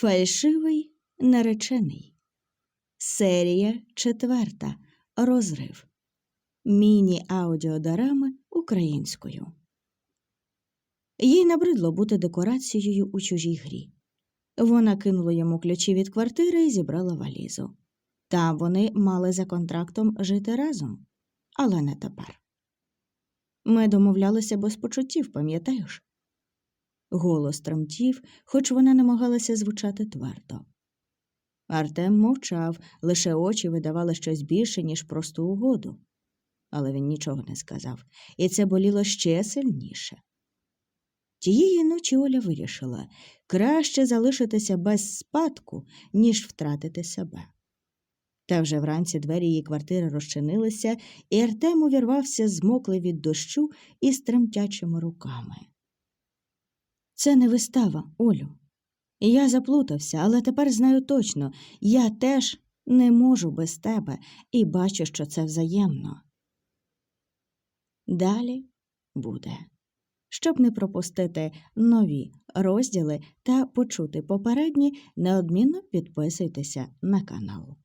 Фальшивий наречений. Серія четверта. Розрив. Міні-аудіодарами українською. Їй набридло бути декорацією у чужій грі. Вона кинула йому ключі від квартири і зібрала валізу. Там вони мали за контрактом жити разом, але не тепер. Ми домовлялися без почуттів, пам'ятаєш? Голос тремтів, хоч вона намагалася звучати твердо. Артем мовчав, лише очі видавали щось більше, ніж просту угоду. Але він нічого не сказав, і це боліло ще сильніше. Тієї ночі Оля вирішила краще залишитися без спадку, ніж втратити себе. Та вже вранці двері її квартири розчинилися, і Артем увірвався змоклий від дощу із тремтячими руками. Це не вистава, Олю. Я заплутався, але тепер знаю точно я теж не можу без тебе і бачу, що це взаємно. Далі буде. Щоб не пропустити нові розділи та почути попередні, неодмінно підписуйтеся на канал.